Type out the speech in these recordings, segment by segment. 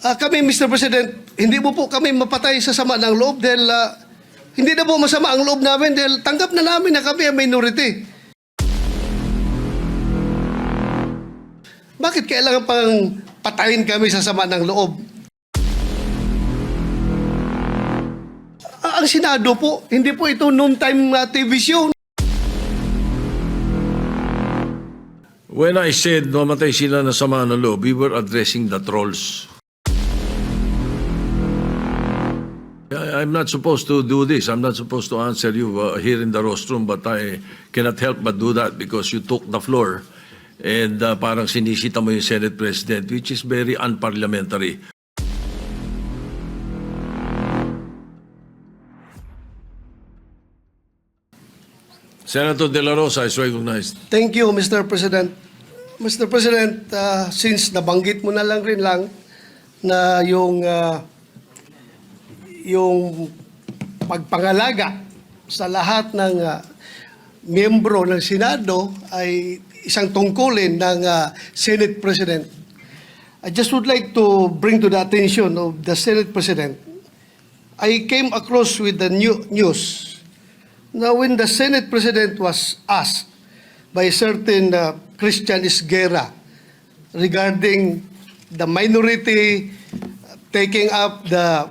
Ah, kami, Mr. President, hindi mo po kami mapatay sa sama ng loob dahil ah, hindi na po masama ang loob namin dahil tanggap na namin na kami ang minority. Bakit kailangan pang patayin kami sa sama ng loob? Ah, ang Senado po, hindi po ito noon time ah, TV show. When I said mamatay sila na sama ng loob, we were addressing the trolls. I'm not supposed to do this. I'm not supposed to answer you uh, here in the rostrum, but I cannot help but do that because you took the floor and uh, parang sinisita mo yung Senate President, which is very unparliamentary. Senator De La Rosa is recognized. Thank you, Mr. President. Mr. President, uh, since nabanggit mo na lang rin lang na yung uh, yung pagpangalaga sa lahat ng uh, miyembro ng Senado ay isang tungkulin ng uh, Senate President. I just would like to bring to the attention of the Senate President. I came across with the new news Now, when the Senate President was asked by certain uh, Christian Isguera regarding the minority taking up the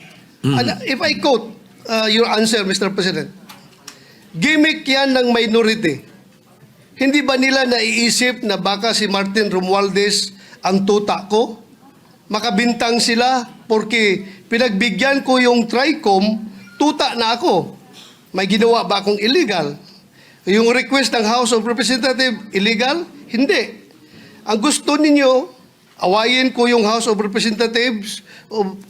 And uh, if I quote uh, your answer, Mr. President, gimmick yan ng minority. Hindi ba nila naiisip na baka si Martin Romualdez ang tuta ko? Makabintang sila porque pinagbigyan ko yung TRICOM, tuta na ako. May ginawa ba akong illegal? Yung request ng House of Representatives, illegal? Hindi. Ang gusto ninyo, awayin ko yung House of Representatives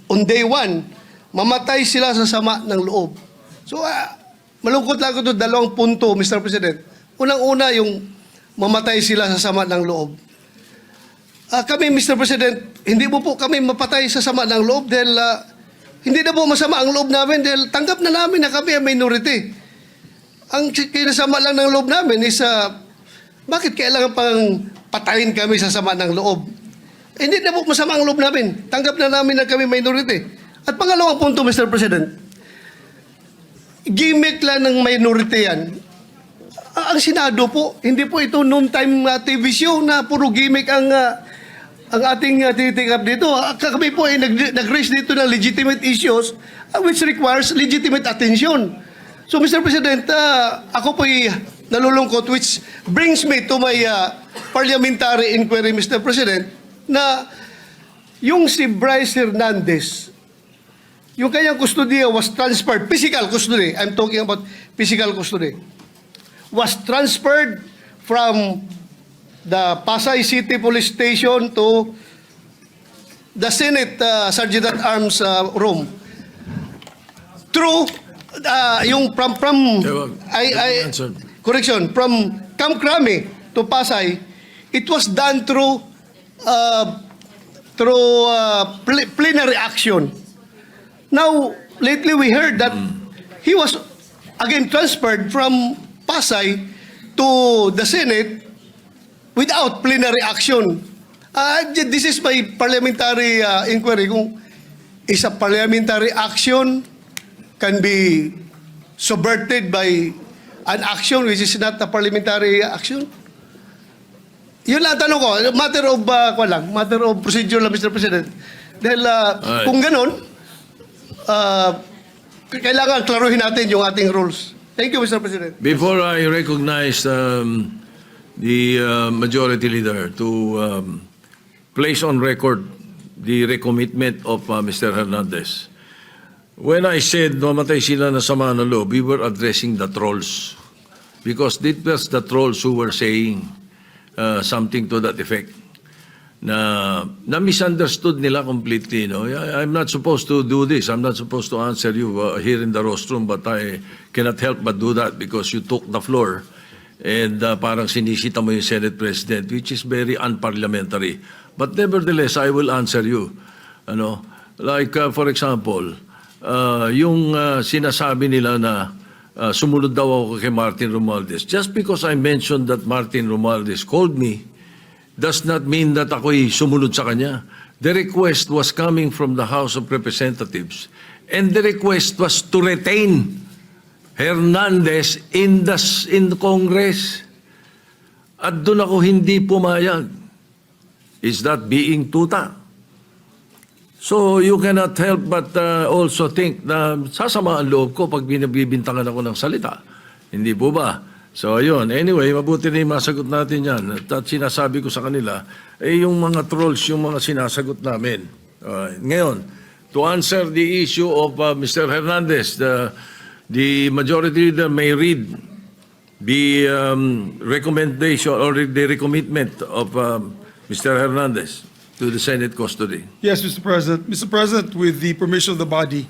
on day one. Mamatay sila sa sama ng loob. So, ah, malungkot lang ako doon, dalawang punto, Mr. President. Unang-una, yung mamatay sila sa sama ng loob. Ah, kami, Mr. President, hindi mo po kami mapatay sa sama ng loob dahil ah, hindi na po masama ang loob namin dahil tanggap na namin na kami ang minority. Ang kinasama lang ng loob namin is ah, bakit kailangan pang patayin kami sa sama ng loob? Eh, hindi na po masama ang loob namin. Tanggap na namin na kami minority. At pangalawang punto, Mr. President, gimmick lang ng minority yan. Ang Senado po, hindi po ito noon time uh, TV show na puro gimmick ang ah, ang ating uh, tinitikap dito. Kami po ay nag- nag-raise dito ng legitimate issues ah, which requires legitimate attention. So Mr. President, ah, ako po ay nalulungkot which brings me to my ah, parliamentary inquiry, Mr. President, na yung si Bryce Hernandez, yung kanyang custody was transferred, physical custody, I'm talking about physical custody, was transferred from the Pasay City Police Station to the Senate uh, Sergeant at Arms uh, room. Through uh, yung from from I, I correction. From Camp Crame to Pasay, it was done through uh, through uh, pl- plenary action. Now, lately we heard that he was again transferred from Pasay to the Senate without plenary action. Uh, this is my parliamentary uh, inquiry kung is a parliamentary action can be subverted by an action which is not a parliamentary action? Yun lang ang tanong ko. Matter of, uh, ko lang, matter of procedure lang, Mr. President. Dahil uh, kung ganun, uh, kailangan klaruhin natin yung ating rules. Thank you, Mr. President. Before I recognize um, the uh, majority leader to um, place on record the recommitment of uh, Mr. Hernandez, when I said mamatay sila na sama ng loob, we were addressing the trolls. Because it was the trolls who were saying uh, something to that effect. Na na misunderstood nila completely no? I'm not supposed to do this. I'm not supposed to answer you uh, here in the rostrum but I cannot help but do that because you took the floor. And uh, parang sinisita mo yung Senate President which is very unparliamentary. But nevertheless I will answer you ano? Like uh, for example uh, yung uh, sinasabi nila na uh, sumunod daw ako kay Martin Romualdez. Just because I mentioned that Martin Romualdez called me does not mean that ako'y sumunod sa kanya. The request was coming from the House of Representatives and the request was to retain Hernandez in the, in the Congress. At doon ako hindi pumayag. Is that being tuta? So you cannot help but uh, also think na sasama ang loob ko pag binabibintangan ako ng salita. Hindi po ba? So ayun, anyway, mabuti na yung masagot natin yan. At, sinasabi ko sa kanila, eh yung mga trolls, yung mga sinasagot namin. Alright. Ngayon, to answer the issue of uh, Mr. Hernandez, the, the majority leader may read the um, recommendation or the recommitment of um, Mr. Hernandez to the Senate custody. Yes, Mr. President. Mr. President, with the permission of the body,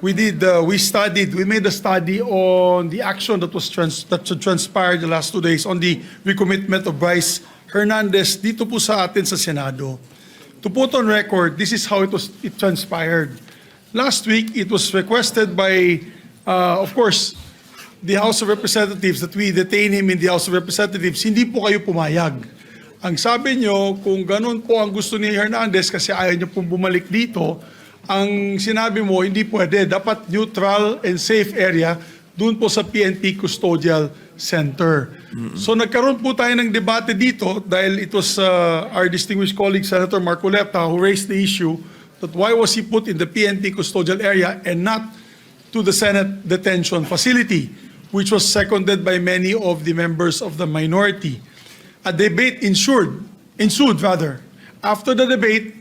we did, uh, we studied, we made a study on the action that was trans, that transpired the last two days on the recommitment of Bryce Hernandez dito po sa atin sa Senado. To put on record, this is how it was, it transpired. Last week, it was requested by, uh, of course, the House of Representatives that we detain him in the House of Representatives. Hindi po kayo pumayag. Ang sabi nyo, kung ganun po ang gusto ni Hernandez kasi ayaw niyo pong bumalik dito, ang sinabi mo, hindi pwede. Dapat neutral and safe area doon po sa PNP Custodial Center. So nagkaroon po tayo ng debate dito dahil it was uh, our distinguished colleague Senator Marcoleta who raised the issue that why was he put in the PNP Custodial area and not to the Senate detention facility, which was seconded by many of the members of the minority. A debate ensued, ensued rather. After the debate,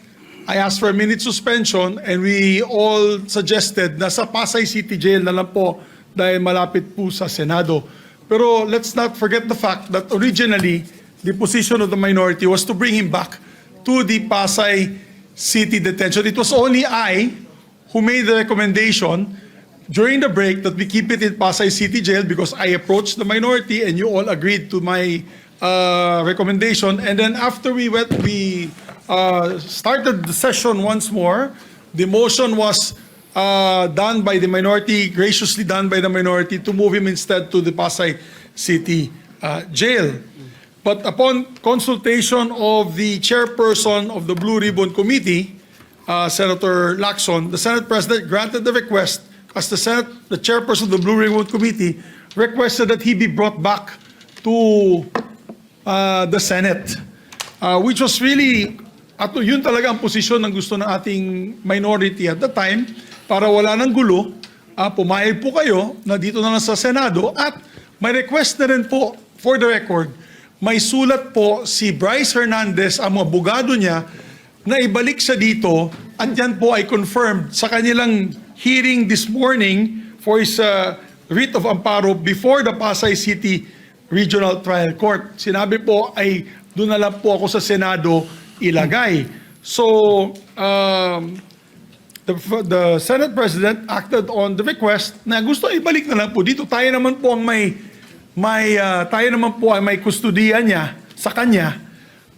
I asked for a minute suspension and we all suggested na sa Pasay City Jail na lang po dahil malapit po sa Senado. Pero let's not forget the fact that originally, the position of the minority was to bring him back to the Pasay City Detention. It was only I who made the recommendation during the break that we keep it in Pasay City Jail because I approached the minority and you all agreed to my uh, recommendation. And then after we went, we uh, started the session once more. The motion was uh, done by the minority, graciously done by the minority to move him instead to the Pasay City uh, Jail. But upon consultation of the chairperson of the Blue Ribbon Committee, uh, Senator Lacson, the Senate President granted the request as the Senate, the chairperson of the Blue Ribbon Committee requested that he be brought back to uh, the Senate, uh, which was really, at yun talaga ang posisyon ng gusto ng ating minority at the time, para wala ng gulo, uh, pumayag po kayo na dito na lang sa Senado. At may request na rin po, for the record, may sulat po si Bryce Hernandez, ang mga bugado niya, na ibalik siya dito. At yan po ay confirmed sa kanilang hearing this morning for his uh, writ of amparo before the Pasay City Regional Trial Court. Sinabi po ay doon na lang po ako sa Senado ilagay. So, um, the, the Senate President acted on the request na gusto ibalik na lang po dito. Tayo naman po ang may, may uh, tayo naman po ay may kustudiya niya sa kanya.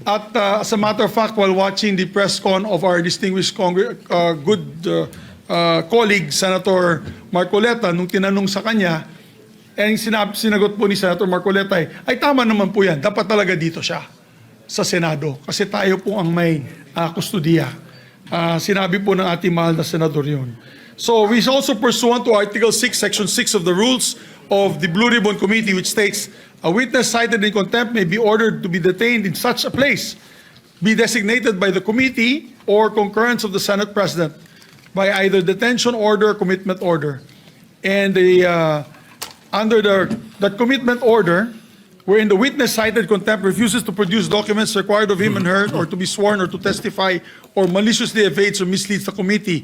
At uh, as a matter of fact, while watching the press con of our distinguished Congre- uh, good uh, uh, colleague, Senator Marcoleta, nung tinanong sa kanya, eh, sinab- sinagot po ni Senator Marcoleta ay, ay tama naman po yan, dapat talaga dito siya sa Senado kasi tayo po ang may uh, kustudiya. Ah, sinabi po ng ating mahal na senador yun. So we also pursuant to Article 6, Section 6 of the rules of the Blue Ribbon Committee which states, a witness cited in contempt may be ordered to be detained in such a place, be designated by the committee or concurrence of the Senate President by either detention order or commitment order. And the, uh, under the, that commitment order, wherein the witness cited contempt refuses to produce documents required of him and her or to be sworn or to testify or maliciously evades or misleads the committee